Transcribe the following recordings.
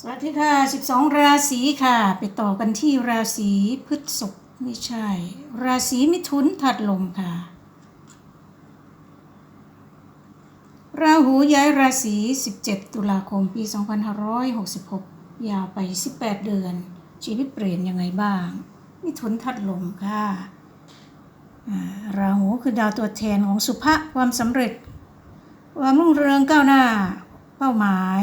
สวัสดีค่ะ 12 ราศีค่ะ ไปต่อกันที่ราศีพฤษภไม่ใช่ ราศีมิถุนถัดลมค่ะ ราหูย้ายราศี 17 ตุลาคมปี 2566 ยาวไป 18 เดือน ชีวิตเปลี่ยนยังไงบ้าง มิถุนถัดลมค่ะ ราหูคือดาวตัวแทนของสุภะความสำเร็จ ความรุ่งเรืองก้าวหน้า เป้าหมาย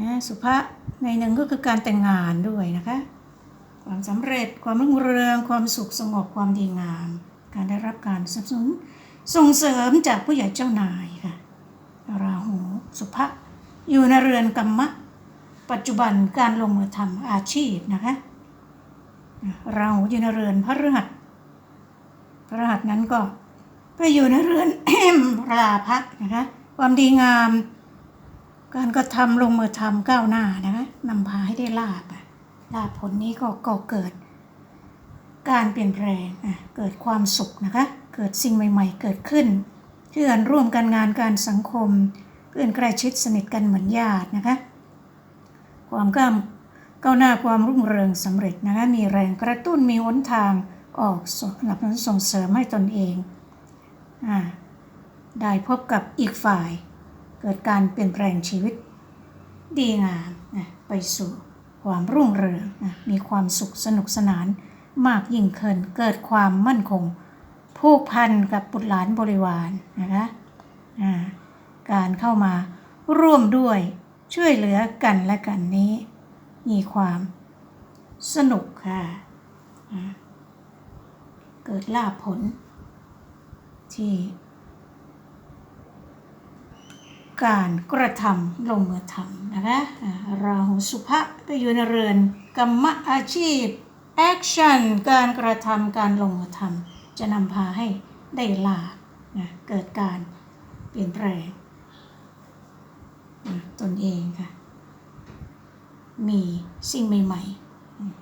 นะสุภะในหนึ่งก็คือการแต่งงานด้วยนะคะ ความสำเร็จความรุ่งเรือง ความสุขสงบความดีงาม การได้รับการสนับสนุนส่งเสริมจากผู้ใหญ่เจ้านายค่ะราหูสุภะอยู่ในเรือนกรรมะ ปัจจุบันการลงมือทำอาชีพนะคะราหูอยู่ในเรือนพระฤหัสพระฤหัสนั้นก็ไปอยู่ในเรือนราพะนะคะ ความดีงาม การกระทำลงมือทำก้าวหน้านะคะนำพาให้ได้ลาบอะลาบผลนี้ก็ก่อเกิด การเปลี่ยนแปลงอะเกิดความสุขนะคะ เกิดสิ่งใหม่ๆ เกิดขึ้นเพื่อนร่วมกันงานการสังคม เพื่อนใกล้ชิดสนิทกันเหมือนญาตินะคะ ความก้าวก้าวหน้าความรุ่งเรืองสำเร็จนะคะมีแรงกระตุ้นมีหนทางออกสนับสนุนส่งเสริมให้ตนเองอ่าได้พบกับอีกฝ่าย เกิดการเปลี่ยนแปลงชีวิต ดีงามนะไปสู่ความรุ่งเรืองนะมีความสุขสนุกสนานมากยิ่งขึ้นเกิดความมั่นคง ผูกพันกับบุตรหลานบริวารนะคะการเข้ามาร่วมด้วยช่วยเหลือกันและกันนี้ มีความสนุกค่ะเกิดลาภผลที่ การกระทำลงมือทำนะคะราหูสุภะไปอยู่ในเรือนกรรมอาชีพแอคชั่นการกระทำการลงมือทำจะนำพาให้ได้ลาภนะเกิดการเปลี่ยนแปลงนะตนเองค่ะ มีสิ่งใหม่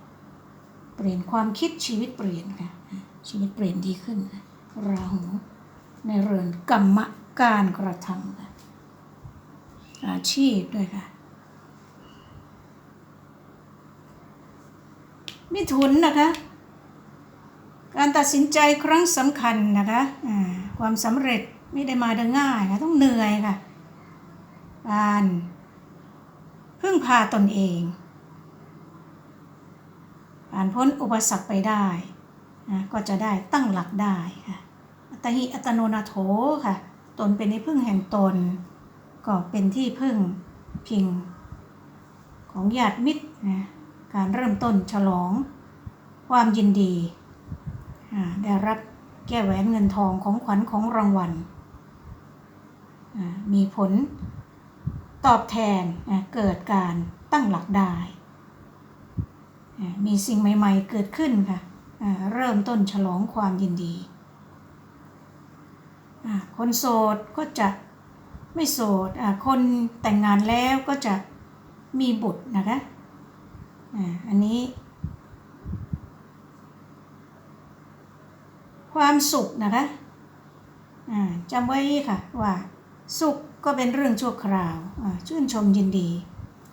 ๆ เปลี่ยนความคิดชีวิตเปลี่ยนค่ะ ชีวิตเปลี่ยนดีขึ้น ราหูในเรือนกรรมการกระทำค่ะ อาชีพด้วยค่ะ มิถุนนะคะ การตัดสินใจครั้งสำคัญนะคะ ความสำเร็จไม่ได้มาได้ง่ายค่ะ ต้องเหนื่อยค่ะ การพึ่งพาตนเองผ่านพ้นอุปสรรคไปได้นะก็จะได้ตั้งหลักได้ค่ะ อัตหิอัตโนนาโถค่ะ ตนเป็นที่พึ่งแห่งตน ก็เป็นที่พึ่งพิง ของญาติมิตรนะการเริ่มต้นฉลองความยินดีได้รับแก้แหวนเงินทองของขวัญของรางวัลมีผลตอบแทนเกิดการตั้งหลักได้ มีสิ่งใหม่ ๆ เกิดขึ้นค่ะเริ่มต้นฉลองความยินดี คนโสดก็จะ ไม่โสดอะคนแต่งงานแล้วก็จะมีบุตรนะคะอ่าอันนี้ ความสุขนะคะอ่าจำไว้ค่ะว่าสุขก็เป็นเรื่องชั่วคราวอ่าชื่นชมยินดี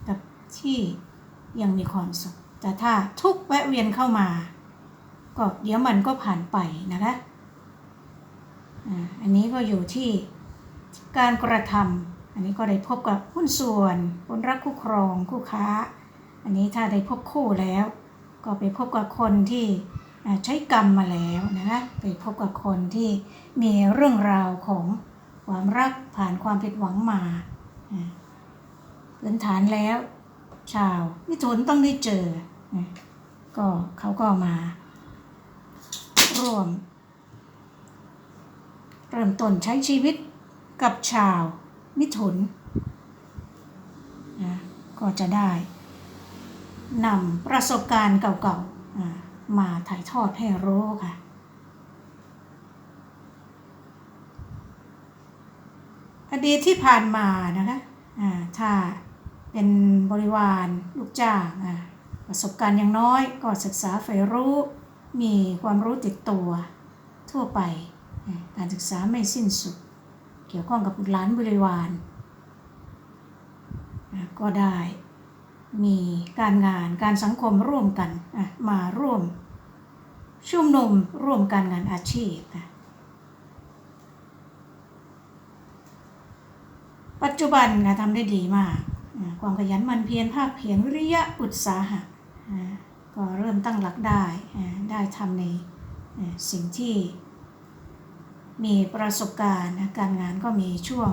กับที่ยังมีความสุข แต่ถ้าทุกแวะเวียนเข้ามา ก็เดี๋ยวมันก็ผ่านไปนะคะอ่าอันนี้ก็อยู่ที่ การกระทำอันนี้ก็ได้พบกับหุ้นส่วนคนรักคู่ครองคู่ค้า อันนี้ถ้าได้พบคู่แล้ว ก็ไปพบกับคนที่ใช้กรรมมาแล้วนะคะไปพบกับคนที่มีเรื่องราวของความรักผ่านความผิดหวังมาพื้นฐานแล้ว ชาวมิถุนต้องได้เจอ ก็เขาก็มา ร่วม เริ่มต้นใช้ชีวิต กับชาวมิถุนนะก็จะได้นำประสบการณ์เก่าๆมาถ่ายทอดให้รู้ค่ะ อดีตที่ผ่านมานะคะถ้าเป็นบริวารลูกจ้างประสบการณ์อย่างน้อยก็ศึกษาใฝ่รู้มีความรู้ติดตัวทั่วไปการศึกษาไม่สิ้นสุด เกี่ยวข้องกับบุตรหลานบริวารก็ได้มีการงานการสังคมร่วมกันมาร่วมชุมนุมร่วมกันงานอาชีพ ปัจจุบันค่ะทำได้ดีมาก ความขยันมันเพียรภาคเพียรวิริยะอุตสาหะก็เริ่มตั้งหลักได้ได้ทำในสิ่งที่ มีประสบการณ์นะการงานก็มีช่วง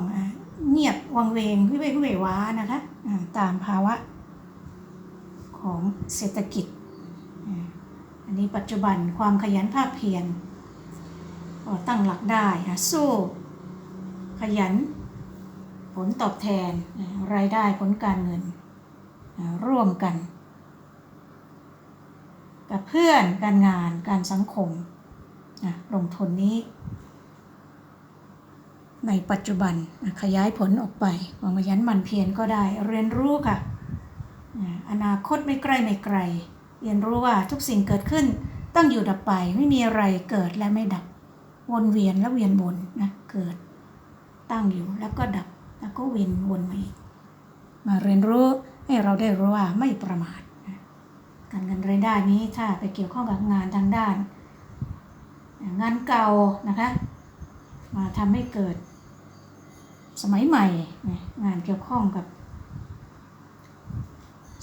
เงียบวังเวงวิเวกวิเวว้านะคะตามภาวะของเศรษฐกิจ อันนี้ปัจจุบันความขยันภาคเพียรตั้งหลักได้อะสู้ขยัน ผลตอบแทนรายได้ผลการเงินร่วมกัน กับเพื่อนการงานการสังคมลงทุนนี้ ในปัจจุบันขยายผลออกไปความขยันหมั่นเพียรก็ได้เรียนรู้ค่ะอนาคตไม่ใกล้ไม่ไกล เรียนรู้ว่าทุกสิ่งเกิดขึ้นต้องอยู่ดับไปไม่มีอะไรเกิดและไม่ดับ วนเวียนและเวียนวนนะเกิด ตั้งอยู่แล้วก็ดับแล้วก็เวียนวนมาอีกมาเรียนรู้ให้เราได้รู้ว่าไม่ประมาทการเงินรายได้นี้ถ้าไปเกี่ยวข้องกับงานทางด้าน งานเก่านะคะมาทำให้เกิด สมัยใหม่นะงานเกี่ยวข้องกับ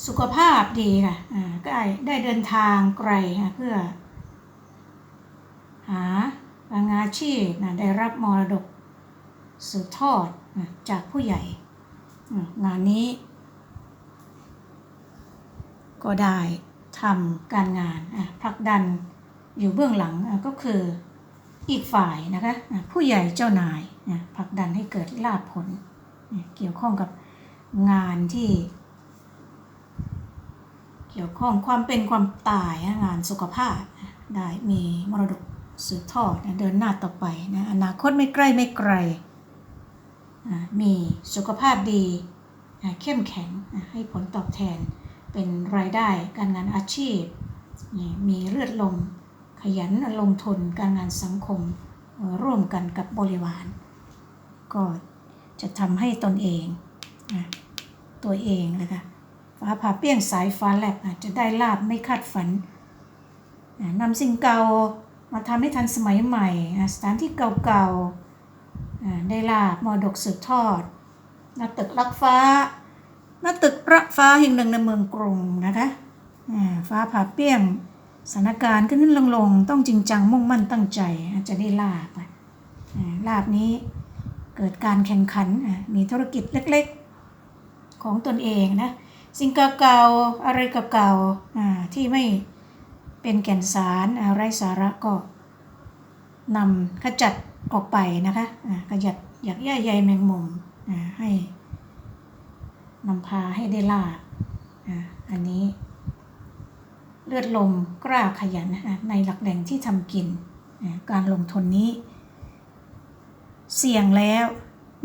สุขภาพดีค่ะอ่าก็ได้ได้เดินทางไกลเพื่อ หางานอาชีพนะได้รับมรดกสืบทอดจากผู้ใหญ่ งานนี้ ก็ได้ทำการงานอะผลักดันอยู่เบื้องหลังอะก็คือ อีกฝ่ายนะคะผู้ใหญ่เจ้านายอะผลักดันให้เกิดลาภผลอะเกี่ยวข้องกับงานที่ เกี่ยวข้องความเป็นความตายนะงานสุขภาพนะได้มีมรดกสืบทอดนะเดินหน้าต่อไปนะอนาคตไม่ใกล้ไม่ไกลอะมีสุขภาพดีอะเข้มแข็งอะให้ผลตอบแทนเป็นรายได้การงานอาชีพนี่มีเลือดลม ขยันลงทุนการงานสังคมร่วมกันกับบริวาร ก็จะทำให้ตนเองนะตัวเองนะคะฟ้าผ่าเปี้ยงสายฟ้าแลบอาจจะได้ลาบไม่คาดฝันนำสิ่งเก่ามาทำให้ทันสมัยใหม่สถานที่เก่าๆได้ลาบมรดกสืบทอดนาตึกลักฟ้าหน้าตึกพระฟ้าแห่งหนึ่งในเมืองกรุงนะคะฟ้าผ่าเปี้ยง สถานการณ์ขึ้นขึ้นลงลงต้องจริงจังมุ่งมั่นตั้งใจจะได้ลาบลาบนี้เกิดการแข่งขันมีธุรกิจเล็กๆของตนเองนะสิ่งเก่าๆอะไรเก่าๆที่ไม่เป็นแก่นสารอ่าไรสาระก็นำขจัดออกไปนะคะขยัดอยากแย่ใยแมงมุมให้นำพาให้ได้ลาบอะอันนี้ เลือดลมกล้าขยันนะในหลักแหล่งที่ทำกิน การลงทุนนี้ เสี่ยงแล้ว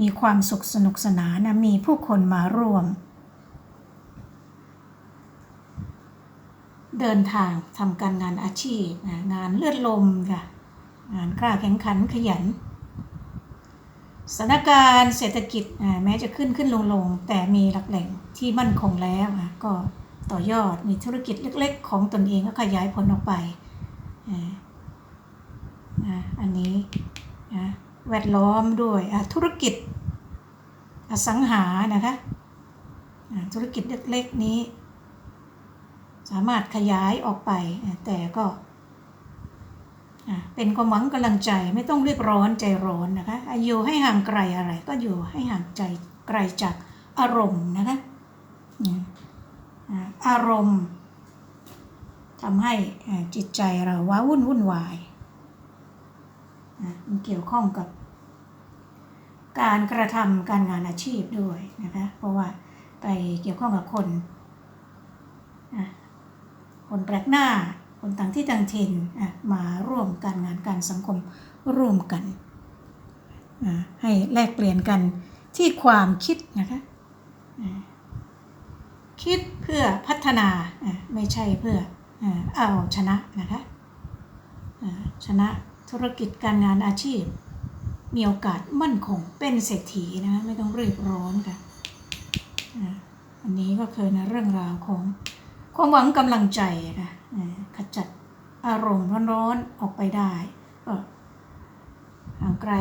มีความสุขสนุกสนานนะมีผู้คนมาร่วม เดินทางทำการงานอาชีพงานเลือดลมค่ะงานกล้าแข่งขันขยันสถานการณ์เศรษฐกิจแม้จะขึ้นขึ้นลงลงแต่มีหลักแหล่งที่มั่นคงแล้วก็ ต่อยอด มีธุรกิจเล็ก ๆ ของตนเองก็ขยายผลออกไปอันนี้อะแวดล้อมด้วยธุรกิจอสังหานะคะธุรกิจเล็กๆนี้ สามารถขยายออกไป แต่ก็เป็นความหวังกำลังใจไม่ต้องรีบร้อนใจร้อนนะคะอยู่ให้ห่างไกลอะไร ก็อยู่ให้ห่างใจไกลจากอารมณ์นะคะ อารมณ์ทำให้จิตใจเราว้าวุ่นวุ่นวายมันเกี่ยวข้องกับการกระทำการงานอาชีพด้วยนะคะ เพราะว่าไปเกี่ยวข้องกับคน คนแปลกหน้า คนต่างที่ต่างถิ่นมาร่วมการงานการสังคมร่วมกัน ให้แลกเปลี่ยนกันที่ความคิดนะคะ คิดเพื่อพัฒนาไม่ใช่เพื่ออะเอาชนะนะคะชนะธุรกิจการงานอาชีพ มีโอกาสมั่นคงเป็นเศรษฐีนะคะไม่ต้องรีบร้อนค่ะอันนี้ก็คือในเรื่องราวของความหวังกำลังใจค่ะขจัดอารมณ์ร้อนๆออกไปได้ก็ห่างไกล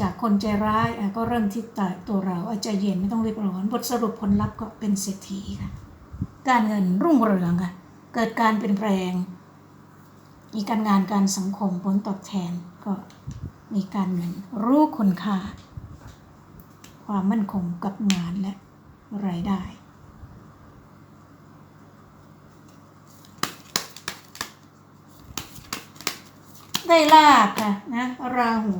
จากคนใจร้ายก็เริ่มที่ตตัวเราอาใจเย็นไม่ต้องรีบร้อน บทสรุปผลลัพธ์ก็เป็นเศรษฐีค่ะ การเงินรุ่งเรืองค่ะ เกิดการเปลี่ยนแปลง มีการงานการสังคมผลตอบแทนก็มีการเงินรู้คุณค่า ความมั่นคงกับงานและรายได้ได้ลาบค่ะนะราหู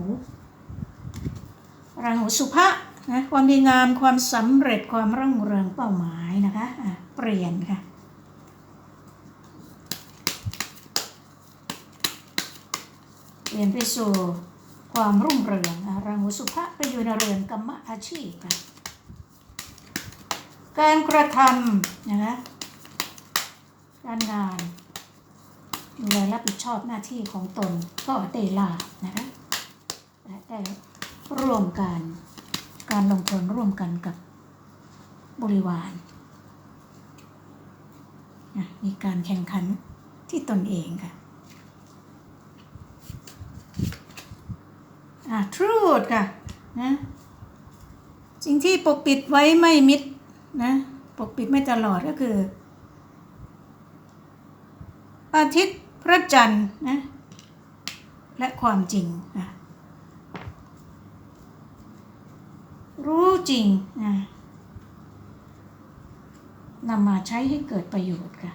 ราหูสุภะนะความดีงามความสำเร็จความรุ่งเรืองเป้าหมายนะคะะเปลี่ยนค่ะเปลี่ยนไปสู่ความรุ่งเรืองราหูสุภะไปอยู่ในเรือนกรรมอาชีพค่ะการกระทำนะคะการงานดูแลรับผิดชอบหน้าที่ของตนก็ได้ลาบนะคะและได้ รวมกันการลงทุนร่วมกันกับบริวารมีการแข่งขันที่ตนเองค่ะ อะ truth ค่ะนะสิ่งที่ปกปิดไว้ไม่มิดนะปกปิดไม่ตลอดก็คืออาทิตย์พระจันทร์นะและความจริงนะ รู้จริงนะนำมาใช้ให้เกิดประโยชน์ค่ะ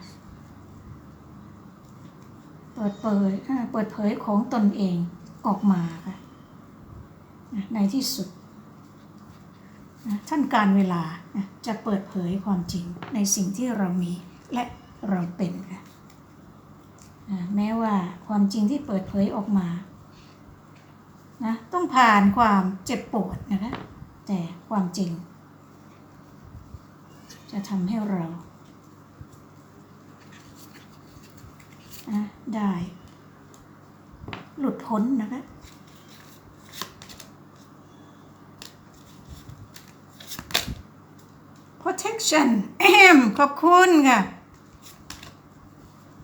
เปิดเผยเปิดเผยของตนเองออกมาค่ะ ในที่สุดท่านการเวลาจะเปิดเผยความจริงในสิ่งที่เรามีและเราเป็นค่ะนะแม้ว่าความจริงที่เปิดเผยออกมานะต้องผ่านความเจ็บปวดนะคะ แต่ความจริง จะทำให้เราได้ หลุดพ้นนะคะ protection แอมขอบคุณค่ะ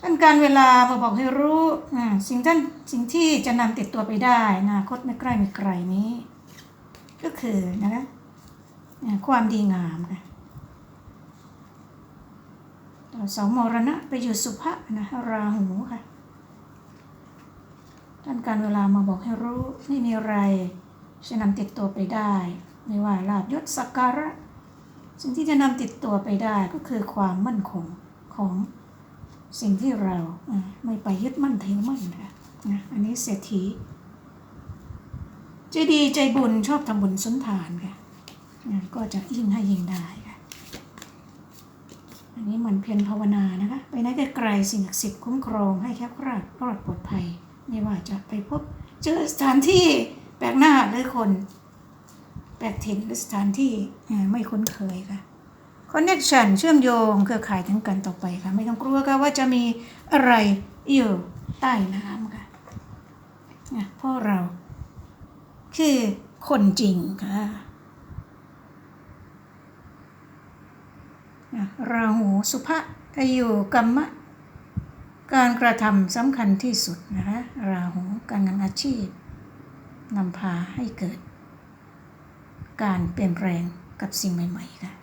ท่านการเวลามาบอกให้รู้สิ่งท่านสิ่งที่จะนำติดตัวไปได้นาคตไม่ใกล้ไม่ไกลนี้ ก็คือนะคะความดีงามค่ะต่อเสามรณะไปอยู่สุภะนะราหูค่ะท่านการเวลามาบอกให้รู้ไม่มีอะไรจะนำติดตัวไปได้ ไม่ว่าลาบยศสักการะ สิ่งที่จะนำติดตัวไปได้ก็คือความมั่นคงของสิ่งที่เราไม่ไปยึดมั่นถือมั่นค่นะอันนี้เศรษฐี จดีใจบุญชอบทำบุญสุนทานค่ะนก็จะยิ่งให้ยิ่งได้ค่ะอันนี้เหมือนเพียรภาวนานะคะไปไหนไกลสิ่งศักดิ์สิทธิ์คุ้มครองให้แคล้วคลาดรอดปลอดภัย ไม่ว่าจะไปพบเจอสถานที่แปลกหน้าหรือคน แปลกถิ่นหรือสถานที่ไม่คุ้นเคยค่ะ connection เชื่อมโยงเครือข่ายถึงกันต่อไปค่ะ ไม่ต้องกลัวค่ะว่าจะมีอะไรอยู่ใต้น้ำค่ะนะเพราะเรา คือคนจริงค่ะราหูสุภะอยู่กรรมะ การกระทำสำคัญที่สุดนะคะราหูการงานอาชีพนำพาให้เกิด การเปลี่ยนแปลงกับสิ่งใหม่ ๆ ค่ะ